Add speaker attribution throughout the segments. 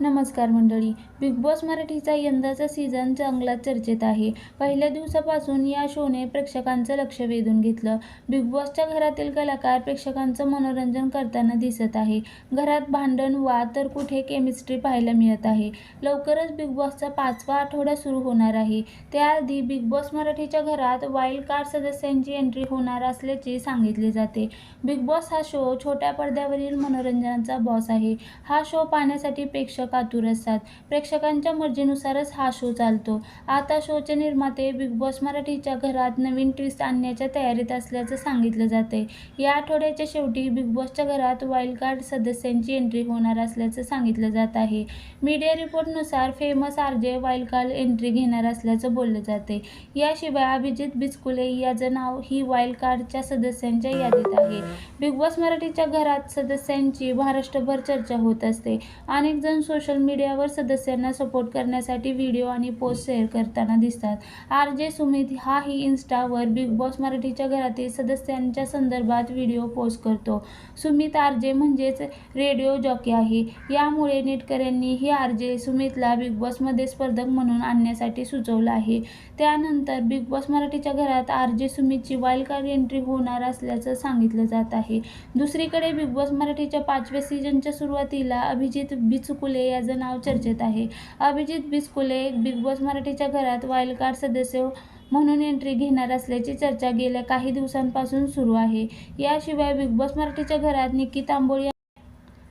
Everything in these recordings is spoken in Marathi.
Speaker 1: नमस्कार मंडळी बिग बॉस मराठीचा यंदाचा सीझन चांगला चर्चेत आहे. पहिल्या दिवसापासून या शोने प्रेक्षकांचं लक्ष वेधून घेतलं. बिग बॉसच्या घरातील कलाकार प्रेक्षकांचं मनोरंजन करताना दिसत आहे. घरात भांडण वाद तर कुठे केमिस्ट्री पाहायला मिळत आहे. लवकरच बिग बॉसचा पाचवा आठवडा सुरू होणार आहे. त्याआधी बिग बॉस मराठीच्या घरात वाईल्ड कार्ड सदस्यांची एंट्री होणार असल्याचे सांगितले जाते. बिग बॉस हा शो छोट्या पडद्यावरील मनोरंजनाचा बॉस आहे. हा शो पाहण्यासाठी प्रेक्षक आतुर असतात. प्रेक्षकांच्या मर्जीनुसारच हा शो चालतो. आता शोचे निर्माते बिग बॉस मराठीच्या घरात नवीन ट्विस्ट आणण्याच्या तयारीत असल्याचं सांगितलं जाते या आठवड्याच्या शेवटी बिग बॉसच्या घरात वाईल्ड कार्ड सदस्यांची एंट्री होणार असल्याचं सांगितलं जात आहे. Media रिपोर्टनुसार famous RJ wild card entry घेणार असल्याचं बोललं जाते याशिवाय अभिजित बिचकुले याचं नाव ही वाईल्ड कार्डच्या सदस्यांच्या यादीत आहे. बिग बॉस मराठीच्या घरात सदस्यांची महाराष्ट्रभर चर्चा होत असते. अनेक जण सोशल मीडियावर सदस्यांना सपोर्ट करण्यासाठी व्हिडिओ आणि पोस्ट शेअर करताना दिसतात. आर जे सुमित हाही इन्स्टावर बिग बॉस मराठीच्या घरातील सदस्यांच्या संदर्भात व्हिडिओ पोस्ट करतो. सुमित आर जे म्हणजेच रेडिओ जॉकी आहे. यामुळे नेटकऱ्यांनीही आर जे सुमितला बिग बॉसमध्ये स्पर्धक म्हणून आणण्यासाठी सुचवलं आहे. त्यानंतर बिग बॉस मराठीच्या घरात R J सुमितची wild card entry होणार असल्याचं सांगितलं जात आहे. दुसरीकडे बिग बॉस मराठीच्या पाचव्या सीझनच्या सुरुवातीला अभिजित बिचुकुले याचं नाव चर्चेत आहे. अभिजित बिचकुले बिग बॉस मराठीच्या घरात वाईल्ड कार्ड सदस्य म्हणून एंट्री घेणार असल्याची चर्चा गेल्या काही दिवसांपासून सुरू आहे. याशिवाय बिग बॉस मराठीच्या घरात निकी तांबोळी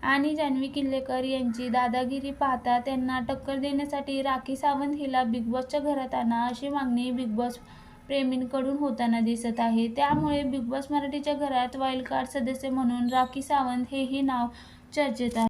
Speaker 1: आणि जान्हवी किल्लेकर यांची दादागिरी पाहता त्यांना टक्कर देण्यासाठी राखी सावंत हिला बिग बॉसच्या घरात आणा अशी मागणी बिग बॉस प्रेमींकडून होताना दिसत आहे. त्यामुळे बिग बॉस मराठीच्या घरात वाईल्ड कार्ड सदस्य म्हणून राखी सावंत हेही नाव चर्चेत आहे.